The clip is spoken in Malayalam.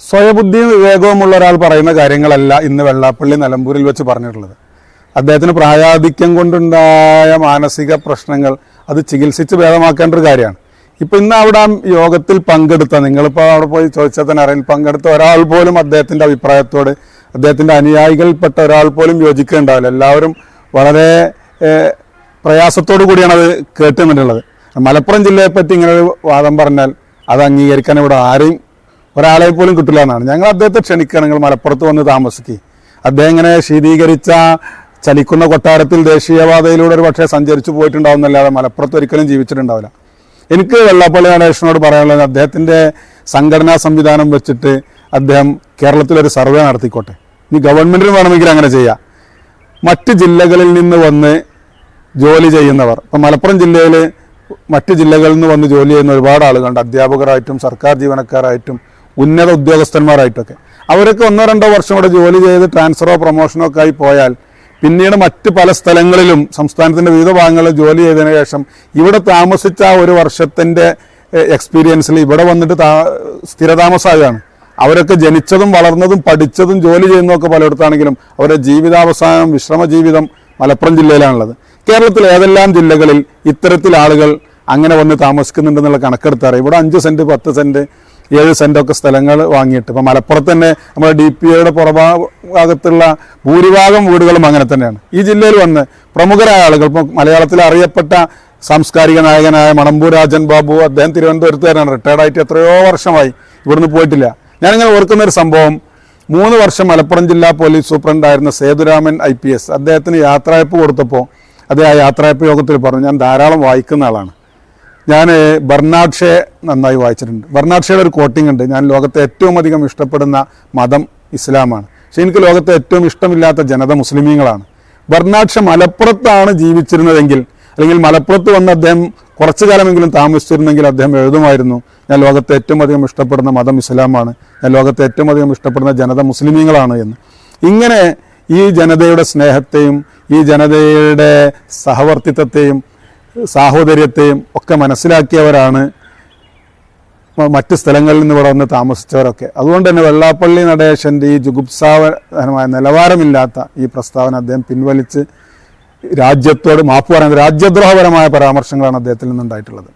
സ്വയബുദ്ധിയും വിവേകവുമുള്ള ഒരാൾ പറയുന്ന കാര്യങ്ങളല്ല ഇന്ന് വെള്ളാപ്പള്ളി നിലമ്പൂരിൽ വെച്ച് പറഞ്ഞിട്ടുള്ളത്. അദ്ദേഹത്തിന് പ്രായാധിക്യം കൊണ്ടുണ്ടായ മാനസിക പ്രശ്നങ്ങൾ അത് ചികിത്സിച്ച് ഭേദമാക്കേണ്ട ഒരു കാര്യമാണ്. ഇപ്പം ഇന്ന് അവിടെ യോഗത്തിൽ പങ്കെടുത്ത നിങ്ങളിപ്പോൾ അവിടെ പോയി ചോദിച്ചാൽ തന്നെ അറിയാൻ പങ്കെടുത്ത ഒരാൾ പോലും അദ്ദേഹത്തിന്റെ അഭിപ്രായത്തോട് അദ്ദേഹത്തിന്റെ അനുയായികൾപ്പെട്ട ഒരാൾ പോലും യോജിക്കുന്നുണ്ടാവില്ല എല്ലാവരും വളരെ പ്രയാസത്തോടു കൂടിയാണ് അത് കേട്ടുന്നിട്ടുള്ളത് മലപ്പുറം ജില്ലയെ പറ്റി ഇങ്ങനെ ഒരു വാദം പറഞ്ഞാൽ അത് അംഗീകരിക്കാൻ ഇവിടെ ആരെയും ഒരാളെ പോലും കിട്ടില്ല എന്നാണ്. ഞങ്ങൾ അദ്ദേഹത്തെ ക്ഷണിക്കുക മലപ്പുറത്ത് വന്ന് താമസിക്കുക അദ്ദേഹം ഇങ്ങനെ ശീതീകരിച്ച ചലിക്കുന്ന കൊട്ടാരത്തിൽ ദേശീയപാതയിലൂടെ ഒരു പക്ഷേ സഞ്ചരിച്ചു പോയിട്ടുണ്ടാവുന്നല്ലാതെ മലപ്പുറത്ത് ഒരിക്കലും ജീവിച്ചിട്ടുണ്ടാവില്ല. എനിക്ക് വെള്ളാപ്പള്ളി നടേശനോട് പറയാനുള്ളത് അദ്ദേഹത്തിന്റെ സംഘടനാ സംവിധാനം വെച്ചിട്ട് അദ്ദേഹം കേരളത്തിലൊരു സർവേ നടത്തിക്കോട്ടെ. ഇനി ഗവൺമെന്റിന് വേണമെങ്കിൽ അങ്ങനെ ചെയ്യാം. മറ്റ് ജില്ലകളിൽ നിന്ന് വന്ന് ജോലി ചെയ്യുന്നവർ. ഇപ്പം മലപ്പുറം ജില്ലയിൽ മറ്റ് ജില്ലകളിൽ നിന്ന് വന്ന് ജോലി ചെയ്യുന്ന ഒരുപാട് ആളുകളുണ്ട്. അധ്യാപകരായിട്ടും സർക്കാർ ജീവനക്കാരായിട്ടും ഉന്നത ഉദ്യോഗസ്ഥന്മാരായിട്ടൊക്കെ. അവരൊക്കെ ഒന്നോ രണ്ടോ വർഷം കൂടെ ജോലി ചെയ്ത് ട്രാൻസ്ഫറോ പ്രൊമോഷനോ ഒക്കെ ആയി പോയാൽ പിന്നീട് മറ്റ് പല സ്ഥലങ്ങളിലും സംസ്ഥാനത്തിന്റെ വിവിധ ഭാഗങ്ങളിൽ ജോലി ചെയ്തതിനു ശേഷം ഇവിടെ താമസിച്ച ഒരു വർഷത്തിന്റെ എക്സ്പീരിയൻസിൽ ഇവിടെ വന്നിട്ട് താ സ്ഥിരതാമസമാകുകയാണ് അവരൊക്കെ ജനിച്ചതും വളർന്നതും പഠിച്ചതും ജോലി ചെയ്യുന്നതൊക്കെ പലയിടത്താണെങ്കിലും അവരുടെ ജീവിതാവസാനം വിശ്രമ ജീവിതം മലപ്പുറം ജില്ലയിലാണുള്ളത്. കേരളത്തിൽ ഏതെല്ലാം ജില്ലകളിൽ ഇത്തരത്തിൽ ആളുകൾ അങ്ങനെ വന്ന് താമസിക്കുന്നുണ്ടെന്നുള്ള കണക്കെടുത്താറ് ഇവിടെ അഞ്ച് സെന്റ് പത്ത് സെന്റ് ഏഴ് സെന്റൊക്കെ സ്ഥലങ്ങൾ വാങ്ങിയിട്ട്. ഇപ്പം മലപ്പുറത്ത് തന്നെ നമ്മുടെ ഡി പി ഒയുടെ പുറഭാഗത്തുള്ള ഭൂരിഭാഗം വീടുകളും അങ്ങനെ തന്നെയാണ്. ഈ ജില്ലയിൽ വന്ന് പ്രമുഖരായ ആളുകൾ ഇപ്പം മലയാളത്തിൽ അറിയപ്പെട്ട സാംസ്കാരിക നായകനായ മണമ്പൂർ രാജൻ ബാബു അദ്ദേഹം തിരുവനന്തപുരത്തുകാരനാണ്. റിട്ടയർഡ് ആയിട്ട് എത്രയോ വർഷമായി ഇവിടുന്ന് പോയിട്ടില്ല. ഞാനിങ്ങനെ ഓർക്കുന്ന ഒരു സംഭവം മൂന്ന് വർഷം മലപ്പുറം ജില്ലാ പോലീസ് സൂപ്രണ്ടായിരുന്ന സേതുരാമൻ ഐ പി എസ് അദ്ദേഹത്തിന് യാത്രയപ്പ് കൊടുത്തപ്പോൾ അദ്ദേഹം ആ യാത്രയപ്പ് യോഗത്തിൽ പറഞ്ഞു ഞാൻ ധാരാളം വായിക്കുന്ന ആളാണ്. ഞാൻ ബർണാഡ് ഷേ നന്നായി വായിച്ചിട്ടുണ്ട്. ബർണാഡ് ഷേയുടെ ഒരു കോട്ടിംഗ് ഉണ്ട്. ഞാൻ ലോകത്തെ ഏറ്റവും അധികം ഇഷ്ടപ്പെടുന്ന മതം ഇസ്ലാമാണ്. പക്ഷെ എനിക്ക് ലോകത്തെ ഏറ്റവും ഇഷ്ടമില്ലാത്ത ജനത മുസ്ലിമീങ്ങളാണ്. ബർണാഡ് മലപ്പുറത്താണ് ജീവിച്ചിരുന്നതെങ്കിൽ അല്ലെങ്കിൽ മലപ്പുറത്ത് വന്ന് അദ്ദേഹം കുറച്ചു കാലമെങ്കിലും താമസിച്ചിരുന്നെങ്കിൽ അദ്ദേഹം എഴുതുമായിരുന്നു ഞാൻ ലോകത്തെ ഏറ്റവും അധികം ഇഷ്ടപ്പെടുന്ന മതം ഇസ്ലാമാണ്. ഞാൻ ലോകത്തെ ഏറ്റവും അധികം ഇഷ്ടപ്പെടുന്ന ജനത മുസ്ലിമീങ്ങളാണ് എന്ന്. ഇങ്ങനെ ഈ ജനതയുടെ സ്നേഹത്തെയും ഈ ജനതയുടെ സഹവർത്തിത്വത്തെയും സാഹോദര്യത്തെയും ഒക്കെ മനസ്സിലാക്കിയവരാണ് മറ്റു സ്ഥലങ്ങളിൽ നിന്ന് ഇവിടെ വന്ന് താമസിച്ചവരൊക്കെ. അതുകൊണ്ട് തന്നെ വെള്ളാപ്പള്ളി നടേശന്റെ ഈ ജുഗുപ്സാവനമായ നിലവാരമില്ലാത്ത ഈ പ്രസ്താവന അദ്ദേഹം പിൻവലിച്ച് രാജ്യത്തോട് മാപ്പ് പറയുന്നത് രാജ്യദ്രോഹപരമായ പരാമർശങ്ങളാണ് അദ്ദേഹത്തിൽ നിന്നുണ്ടായിട്ടുള്ളത്.